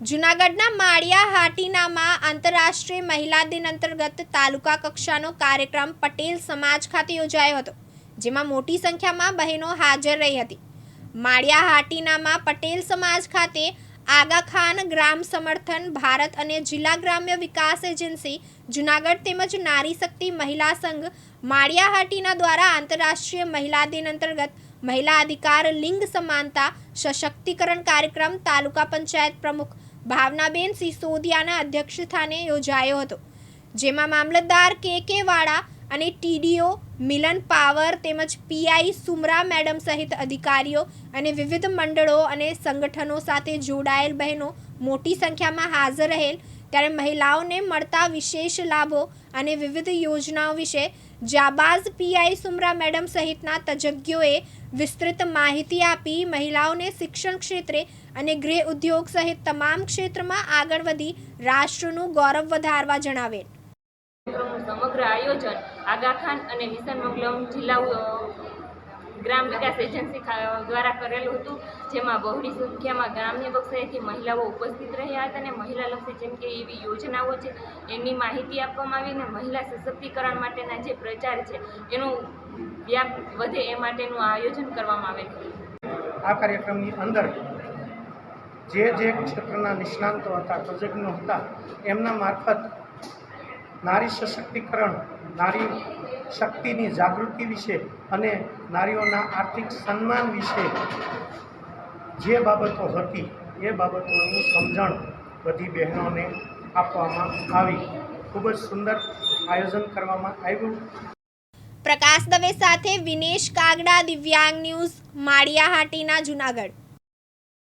જૂનાગઢના માળિયા હાટીનામાં આંતરરાષ્ટ્રીય મહિલા દિન અંતર્ગત તાલુકા કક્ષાનો કાર્યક્રમ પટેલ સમાજ ખાતે યોજાયો હતો, જેમાં મોટી સંખ્યામાં બહેનો હાજર રહી હતી. માળિયા હાટીનામાં પટેલ સમાજ ખાતે આગા ખાન ગ્રામ સમર્થન, ભારત અને જિલ્લા ગ્રામ્ય વિકાસ એજન્સી, જૂનાગઢ તેમજ નારી શક્તિ મહિલા સંઘ, માળિયા હાટીના દ્વારા આંતરરાષ્ટ્રીય મહિલા દિન અંતર્ગત મહિલા અધિકાર લિંગ સમાનતા, સશક્તિકરણ કાર્યક્રમ તાલુકા પંચાયત પ્રમુખ ભાવનાબેન સિસોદિયાના અધ્યક્ષસ્થાને યોજાયો હતો, જેમાં મામલતદાર કે કે વાળા અને ટીડીઓ, મિલન પાવર તેમજ પીઆઈ સુમરા મેડમ સહિત અધિકારીઓ અને વિવિધ મંડળો અને સંગઠનો સાથે જોડાયેલ બહેનો મોટી સંખ્યામાં હાજર રહેલ. ત્યારે મહિલાઓને મળતા વિશેષ લાભો અને વિવિધ યોજનાઓ વિશે જાબાઝ પીઆઈ સુમરા મેડમ સહિતના તજજ્ઞોએ વિસ્તૃત માહિતી આપી મહિલાઓને શિક્ષણ ક્ષેત્રે અને ગૃહ ઉદ્યોગ સહિત તમામ ક્ષેત્રમાં આગળ વધી રાષ્ટ્રનું ગૌરવ વધારવા જણાવેલ. સમગ્ર આયોજન આગા ખાન અને મિશન મંગલમ જિલ્લા ગ્રામ વિકાસ એજન્સી દ્વારા કરેલું હતું, જેમાં બહોળી સંખ્યામાં ગ્રામ્ય કક્ષાએથી મહિલાઓ ઉપસ્થિત રહ્યા હતા અને મહિલાલક્ષી જેમ કે એવી યોજનાઓ છે, એની માહિતી આપવામાં આવી અને મહિલા સશક્તિકરણ માટેના જે પ્રચાર છે, એનું વ્યાપ વધે એ માટેનું આયોજન કરવામાં આવે આ કાર્યક્રમની અંદર જે જે ક્ષેત્રના નિષ્ણાંતો હતા તજજ્ઞો હતા, એમના મારફત નારી સશક્તિકરણ, નારી શક્તિની જાગૃતિ વિશે અને નારીઓના આર્થિક સન્માન વિશે જે બાબતો હતી, એ બાબતોની સમજણ બધી બહેનોને આપવામાં આવી. ખૂબ જ સુંદર આયોજન કરવામાં આવ્યું. પ્રકાશ દવે સાથે વિનેશ કાગડા દિવ્યાંગ ન્યૂઝ માળિયા હાટીના જૂનાગઢ.